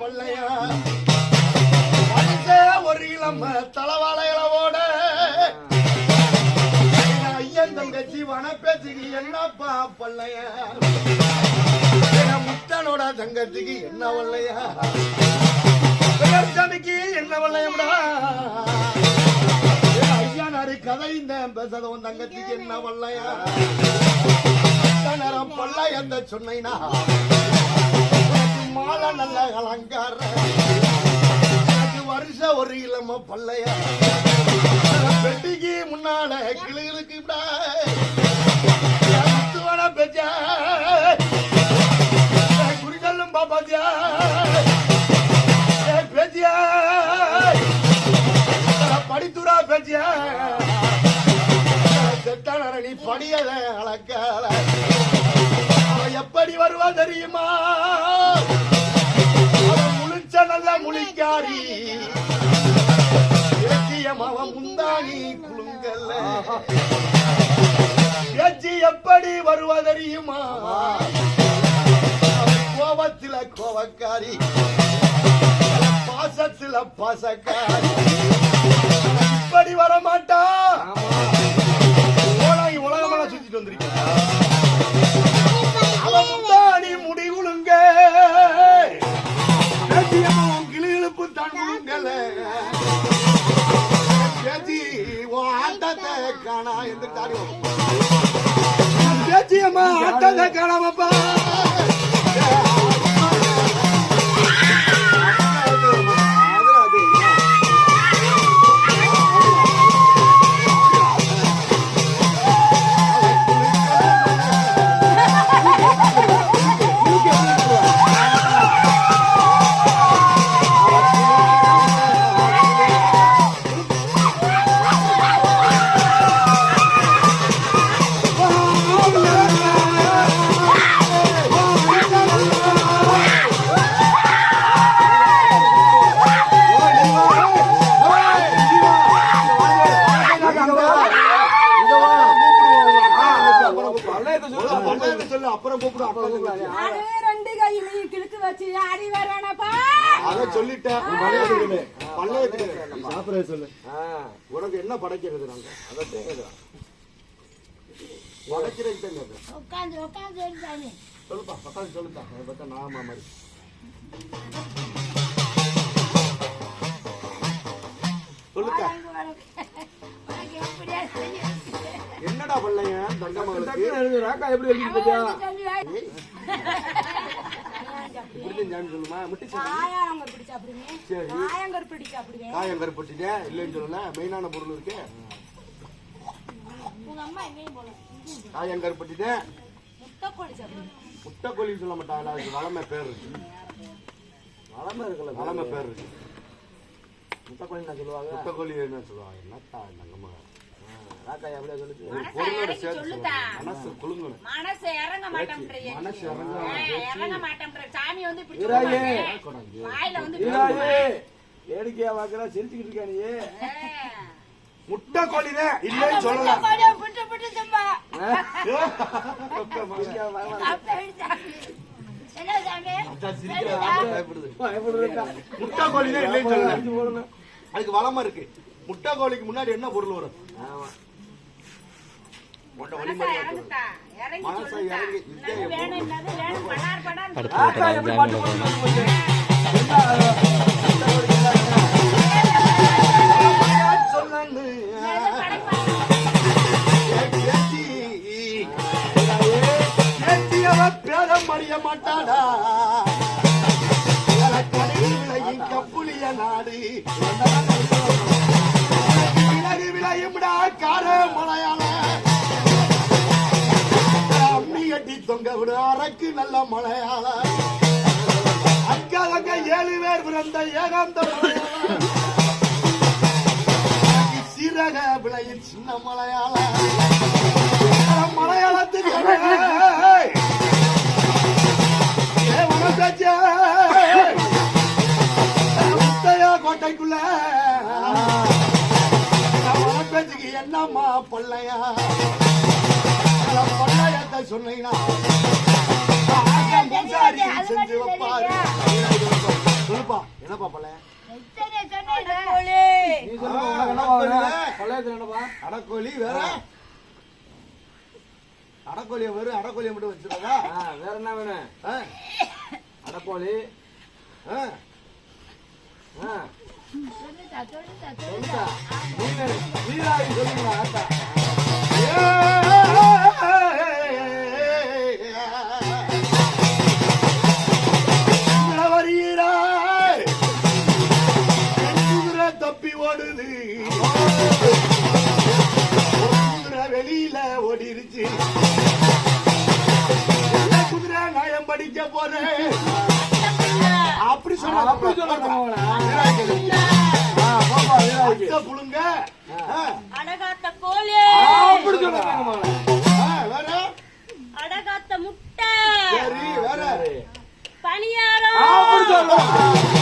பள்ளையா ஒரு இளம் இளம தளவாளைகளோட ஐயன் தங்கச்சி வனப்பேச்சுக்கு என்னப்பா பள்ளையா முத்தனோட தங்கச்சிக்கு என்ன வல்லையா சாமிக்கு என்ன வல்லையம்டா என் கதை இந்த பேசாதவன் தங்கச்சிக்கு என்ன வல்லையா நேரம் பள்ளையந்த சொன்னைனா? மாலை நல்ல அலங்கார எனக்கு வருஷம் ஒரு இளம பல்லையா. பெட்டிக்கு முன்னால கிளுகளுக்கு முத்துவான பேச்சா? குறிதல்லும் பாப்பாத்தியா? பேச்சியா? படித்துரா பேச்சியா? செத்தான நீ படியத எப்படி வருவா தெரியுமா? முழிக்காரி ஏத்தியம் அவன் முந்தானி குலுங்கல்ல பேச்சு எப்படி வருவா தெரியுமா? அவன் கோபத்தில கோபக்காரி பாசத்தில பாசக்காரி. இப்படி வர மாட்டான் உலகம் உலகமெல்லாம் சுத்திட்டு வந்திருக்கேன் காணா எந்த காரியம் பேச்சியம்மா ஆட்டத்தை காணாமப்பா. அப்புறம் கூப்பிடு அப்புறம் கூப்பிடு. அது ரெண்டு கையிலையும் கிழக்கு வச்சு ஆடி வரானப்பா அத சொல்லிட்டேன். பழையதுக்கு பழையதுக்கு சாப்பிட சொல்லு. உனக்கு என்ன படைக்கிறது நாங்க? அதை உட்காந்து உட்காந்து எழுதானே சொல்லுப்பா பக்கம் சொல்லுப்பா. அதை பார்த்தா நாம மாதிரி. என்னடா பள்ளையன் தங்க மகளுக்கு. எப்படி எழுதி பாத்தியா இப்படிதான் ஜாமி சொல்லுமா? முட்டி சரி. காயாங்கர் பிடிச்சா அப்படிங்க காயம் கருப்பட்டுட்டேன் இல்லைன்னு சொல்லல மெயினான பொருள் இருக்கு. உங்க அம்மா எங்கேயும் போல காயம் கருப்பட்டுட்டேன் முட்டை கொடிச்சா அப்படிங்க முட்டைக்கோழி சொல்ல மாட்டாங்க அதுக்கு வளமை பேர் இருக்கு. வளமை இருக்குல்ல வளமை பேர் இருக்கு. முட்டைக்கோழி நான் சொல்லுவாங்க? முட்டைக்கோழி என்ன சொல்லுவாங்க? என்னத்தா தங்கம்மா மனசு குலுங்கணும். மனசு இறங்க மாட்டேன்றீங்க மனசு இறங்க இறங்க மாட்டேன்ற சாமி வந்து இப்படி வீராயே. சொல்லுவாங்க. வாயில வந்து வீராயே வேடிக்கையா பாக்குற சிரிச்சுக்கிட்டு இருக்கா நீ? முட்டைக்கோழி தான் இல்லைன்னு சொல்லல புட்டு புட்டு தும்பா வேடிக்கையா பாக்கலாம். என்ன சாமி? எப்படி இருக்கா? முட்டைக்கோழி தான் இல்லைன்னு. அதுக்கு வளமை இருக்கு. முட்டைக்கோழிக்கு முன்னாடி என்ன பொருள் வரும்? அறிய மாட்டாடா கப்புலிய நாடு விலகு விளையும்டா கார மலையாள தொங்க விடு அரக்கு நல்ல மலையாள அக்கா அங்க ஏழு பேர் பிறந்த ஏகாந்த மலையாள சீரக விளையும் சின்ன மலையாள மலையாளத்துக்கு கோட்டைக்குள்ள. பேச்சுக்கு என்னம்மா பிள்ளையா சொன்னீங்கன்னா செஞ்சு வைப்பாரு. என்னப்பா பல? அடக்கோழி. நீ வேற? அடக்கோழியை மட்டும் வச்சிருக்கா? வேற என்ன வேணும்? அடக்கோழி. நீராவி சொல்லுங்க ஓடுது. குதிரை வெளியில ஓடிருச்சு. குதிரை நியாயம் படிக்க போறேன் அப்படி சொன்ன அப்படி புழுங்க. அடகாத்த கோழி. அப்படி. ஆ, வேற? அடகாத்த முட்டை. சரி வேற. பணியாரம் அப்படி சொல்லுங்க